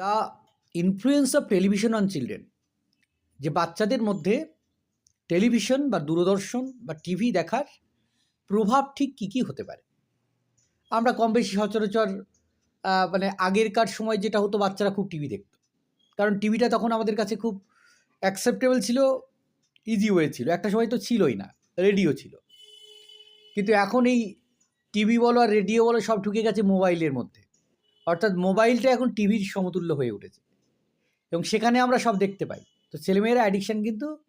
The influence of television on children, যে বাচ্চাদের মধ্যে টেলিভিশন বা দূরদর্শন বা টিভি দেখার প্রভাব ঠিক কী কী হতে পারে? আমরা কম বেশি সচরাচর মানে আগেরকার সময় যেটা হতো বাচ্চারা খুব টিভি দেখত। কারণ টিভিটা তখন আমাদের কাছে খুব অ্যাকসেপ্টেবল ছিল ইজি ওয়ে ছিল। একটা সময় তো ছিলই না রেডিও ছিল। কিন্তু এখন এই টিভি বলো আর রেডিও বলো সব ঢুকে গেছে মোবাইলের মধ্যে। অর্থাৎ মোবাইলটা এখন টিভির সমতুল্য হয়ে উঠেছে। এবং সেখানে আমরা সব দেখতে পাই। তো ছেলেমেয়েরা অ্যাডিকশান কিন্তু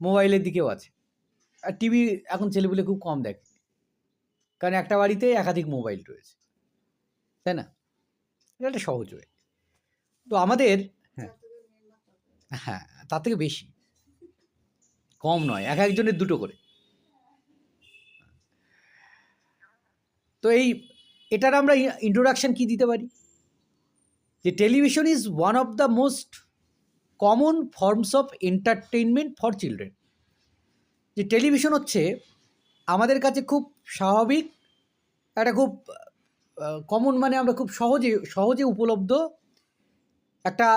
মোবাইলের দিকেও আছে। আর টিভি এখন ছেলেপুলে খুব কম দেখে। কারণ একটা বাড়িতে একাধিক মোবাইল রয়েছে। তাই না? এটা একটা সহজ হয়ে। তো আমাদের হ্যাঁ। হ্যাঁ তার থেকে বেশি। কম নয়, এক একজনের দুটো করে। তো এই এটার আমরা ইন্ট্রোডাকশন কি দিতে পারি? যে television is one of the most common forms of entertainment for children যে টেলিভিশন হচ্ছে আমাদের কাছে খুব স্বাভাবিক, একটা খুব কমন মানে আমরা খুব সহজে সহজে উপলব্ধ একটা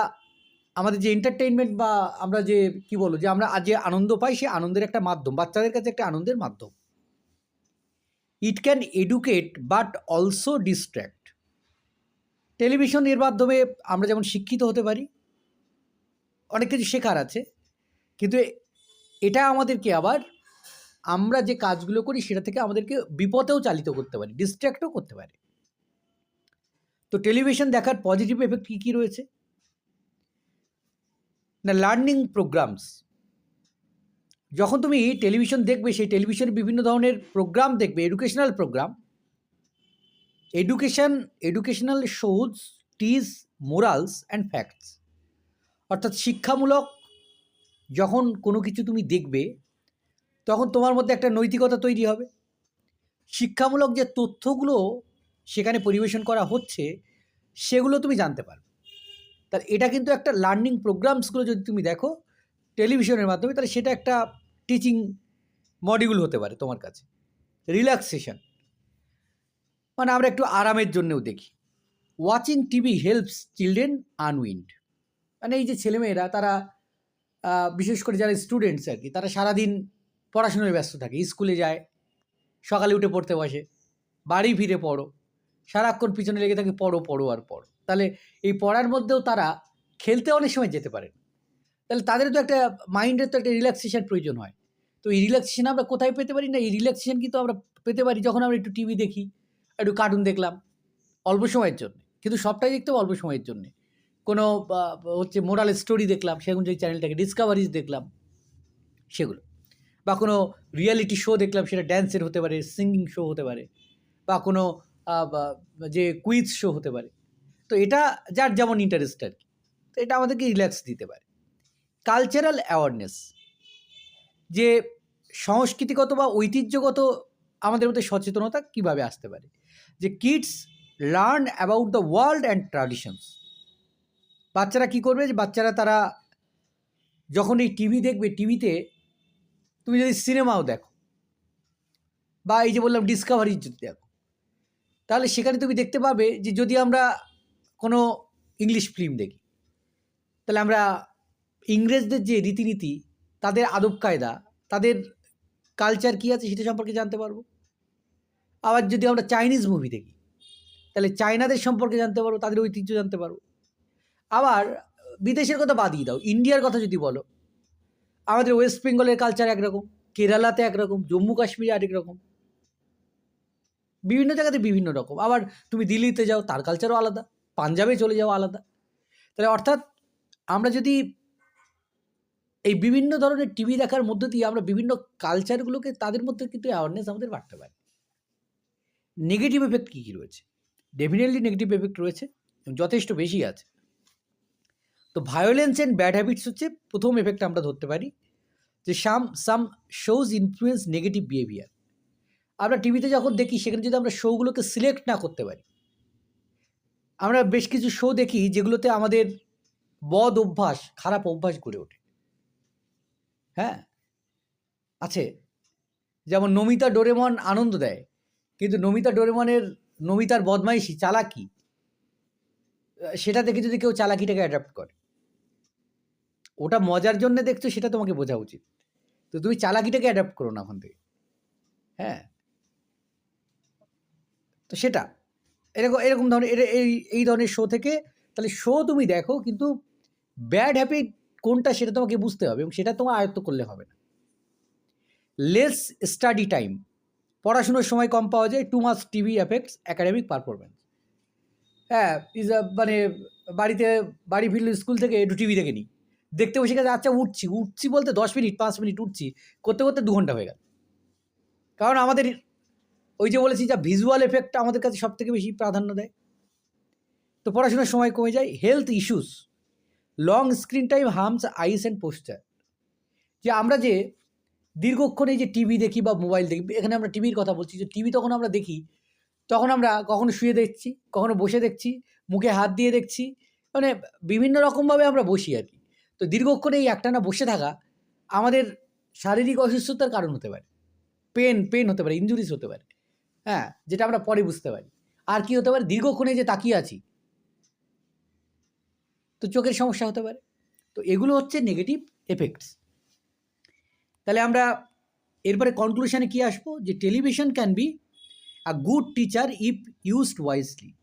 আমাদের যে এন্টারটেইনমেন্ট বা আমরা যে, কি বলব, যে আমরা আজ যে আনন্দ পাই সে আনন্দের একটা মাধ্যম, বাচ্চাদের কাছে একটা আনন্দের মাধ্যম। It can educate but also distract television এর মাধ্যমে আমরা যেমন শিক্ষিত হতে পারি, অনেক কিছু শেখার আছে, কিন্তু এটা আমাদেরকে আবার আমরা যে কাজগুলো করি, সেটা থেকে আমাদেরকে বিপদেও চালিত করতে পারি ডিস্ট্র্যাক্টও করতে পারে। তো টেলিভিশন দেখার পজিটিভ এফেক্ট কী কী রয়েছে? না লার্নিং প্রোগ্রামস যখন তুমি টেলিভিশন দেখবে, সেই টেলিভিশনে বিভিন্ন ধরনের প্রোগ্রাম দেখবে educational program education educational shows teaches morals and facts অর্থাৎ শিক্ষামূলক যখন কোনো কিছু তুমি দেখবে, তখন তোমার মধ্যে একটা নৈতিকতা তৈরি হবে। শিক্ষামূলক যে তথ্যগুলো সেখানে পরিবেশন করা হচ্ছে, সেগুলো তুমি জানতে পারবে। তাহলে এটা কিন্তু একটা লার্নিং প্রোগ্রামসগুলো যদি তুমি দেখো টেলিভিশনের মাধ্যমে, তাহলে সেটা একটা টিচিং মডিউল হতে পারে তোমার কাছে। রিল্যাক্সেশন মানে আমরা একটু আরামের জন্যও দেখি। Watching TV helps children unwind মানে এই যে ছেলেমেয়েরা, তারা বিশেষ করে যারা স্টুডেন্টস আর কি, তারা সারাদিন পড়াশোনায় ব্যস্ত থাকে। স্কুলে যায়, সকালে উঠে পড়তে বসে, বাড়ি ফিরে পড়ো, সারাক্ষণ পিছনে লেগে থাকে, পড়ো পড়ো আর পড়ো। তাহলে এই পড়ার মধ্যেও তারা খেলতে অনেক সময় যেতে পারে তাহলে তাদের তো একটা, মাইন্ডের তো একটা রিল্যাক্সেশন প্রয়োজন হয়। তো এই রিল্যাক্সেশন আমরা কোথায় পেতে পারি? না, এই রিল্যাক্সেশন কিন্তু আমরা পেতে পারি যখন আমরা একটু টিভি দেখি, একটু কার্টুন দেখলাম, অল্প সময়ের জন্য। কিন্তু সবটাই দেখতে অল্প সময়ের জন্যে। কোনো হচ্ছে মোরাল স্টোরি দেখলাম সেগুলো যে চ্যানেলটাকে ডিসকাভারিজ দেখলাম, সেগুলো। বা কোনো রিয়ালিটি শো দেখলাম, সেটা ড্যান্সের হতে পারে সিঙ্গিং শো হতে পারে, বা কোনো যে কুইজ শো হতে পারে। তো এটা যার যেমন ইন্টারেস্ট আর কি। তো এটা আমাদেরকে রিল্যাক্স দিতে পারে। কালচারাল অ্যাওয়ারনেস যে সংস্কৃতিগত বা ঐতিহ্যগত আমাদের মধ্যে সচেতনতা কীভাবে আসতে পারে? যে kids learn about the world and traditions বাচ্চারা কি করবে? যে বাচ্চারা তারা যখন এই টিভি দেখবে টিভিতে তুমি যদি সিনেমাও দেখো বা এই যে বললাম ডিসকাভারি যদি দেখো, তাহলে সেখানে তুমি দেখতে পাবে যে যদি আমরা কোনো ইংলিশ ফিল্ম দেখি, তাহলে আমরা ইংরেজদের যে রীতিনীতি তাদের আদব কায়দা, তাদের কালচার কী আছে সেটা সম্পর্কে জানতে পারব? আবার যদি আমরা চাইনিজ মুভি দেখি, তাহলে চায়নাদের সম্পর্কে জানতে পারব, তাদের ঐতিহ্য জানতে পারব। আবার বিদেশের কথা বাদিয়ে দাও ইন্ডিয়ার কথা যদি বলো, আমাদের ওয়েস্ট বেঙ্গলের কালচার একরকম কেরালাতে একরকম জম্মু কাশ্মীরে আরেক রকম। বিভিন্ন জায়গাতে বিভিন্ন রকম। আবার তুমি দিল্লিতে যাও, তার কালচারও আলাদা পাঞ্জাবে চলে যাও আলাদা। তাহলে অর্থাৎ আমরা যদি এই বিভিন্ন ধরনের টিভি দেখার মধ্য দিয়ে আমরা বিভিন্ন কালচারগুলোকে তাদের মধ্যে কিন্তু অ্যাওয়ারনেস আমাদের বাড়তে পারে। নেগেটিভ এফেক্ট কী কী রয়েছে? ডেফিনেটলি নেগেটিভ এফেক্ট রয়েছে যথেষ্ট বেশি আছে। তো ভায়োলেন্স অ্যান্ড ব্যাড হ্যাবিটস হচ্ছে প্রথম এফেক্ট আমরা ধরতে পারি, যে some some shows influence negative behaviour আমরা টিভিতে যখন দেখি, সেখানে যদি আমরা শোগুলোকে সিলেক্ট না করতে পারি, আমরা বেশ কিছু শো দেখি যেগুলোতে আমাদের বদ অভ্যাস, খারাপ অভ্যাস গড়ে ওঠে। হ্যাঁ? আছে। যেমন নমিতা ডোরেমন আনন্দ দেয়, কিন্তু নমিতা ডোরেমনের, নমিতার বদমাইশি চালাকি, সেটা দেখে যদি কেউ চালাকিটাকে অ্যাডাপ্ট করে। ওটা মজার জন্য দেখছ, সেটা তোমাকে বোঝা উচিত। তো তুমি চালাকিটাকে অ্যাডাপ্ট করো না ওখান থেকে। হ্যাঁ? তো সেটা। এরকম এরকম ধরনের এই এই ধরনের শো থেকে, তাহলে শো তুমি দেখো, কিন্তু ব্যাড হ্যাবিট কোনটা সেটা তোমাকে বুঝতে হবে এবং সেটা তোমার আয়ত্ত করলে হবে না। লেস স্টাডি টাইম পড়াশুনোর সময় কম পাওয়া যায় too much TV effects academic performance হ্যাঁ ইজ মানে বাড়িতে, বাড়ি ফিরলে স্কুল থেকে একটু টিভি দেখে নিই। দেখতে বসে গেছে আচ্ছা উঠছি। উঠছি বলতে দশ মিনিট, পাঁচ মিনিট উঠছি। করতে করতে দু ঘণ্টা হয়ে গেল। কারণ আমাদের ওই যে বলেছি, যা ভিজুয়াল এফেক্ট আমাদের কাছে সব থেকে বেশি প্রাধান্য দেয়। তো পড়াশোনার সময় কমে যায়। Health issues long screen time harms eyes and posture যে আমরা যে দীর্ঘক্ষণ এই যে টিভি দেখি বা মোবাইল দেখি, এখানে আমরা টিভির কথা বলছি, যে টিভি তখন আমরা দেখি, তখন আমরা কখনো শুয়ে দেখছি, কখনো বসে দেখছি, মুখে হাত দিয়ে দেখছি মানে বিভিন্ন রকমভাবে আমরা বসি আর কি। তো দীর্ঘক্ষণ এই একটানা বসে থাকা আমাদের শারীরিক অসুস্থতার কারণ হতে পারে। পেন পেন হতে পারে ইঞ্জুরিস হতে পারে। হ্যাঁ যেটা আমরা পরে বুঝতে পারি। আর কি হতে পারে, দীর্ঘক্ষণে যে তাকিয়ে আছি তো চোখের সমস্যা হতে পারে। তো এগুলো হচ্ছে নেগেটিভ এফেক্টস তাহলে আমরা এরপরে কনক্লুশনে কি আসব? যে television can be a good teacher if used wisely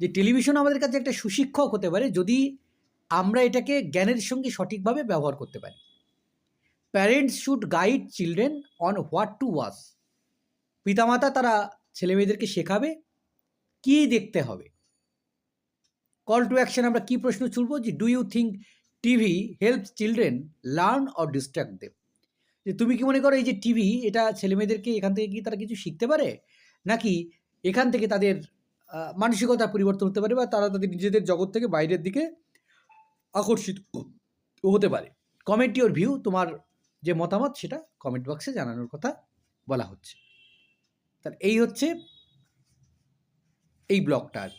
যে টেলিভিশন আমাদের কাছে একটা সুশিক্ষক হতে পারে যদি আমরা এটাকে জ্ঞানের সঙ্গে সঠিকভাবে ব্যবহার করতে পারি। Parents should guide children on what to watch পিতামাতা তারা ছেলেমেয়েদেরকে শেখাবে, কী দেখতে হবে। কল টু অ্যাকশন আমরা কী প্রশ্ন ছুড়বো? যে do you think TV help children learn or distract them যে, তুমি কি মনে করো এই যে টিভি এটা ছেলেমেয়েদেরকে এখান থেকে কি তারা কিছু শিখতে পারে? নাকি এখান থেকে তাদের মানসিকতা পরিবর্তন হতে পারে বা তারা তাদের নিজেদের জগৎ থেকে বাইরের দিকে আকর্ষিত হতে পারে? কমেন্ট ইউর ভিউ তোমার যে মতামত, সেটা কমেন্ট বক্সে জানানোর কথা বলা হচ্ছে। তাহলে এই হচ্ছে এই ব্লগটা আর।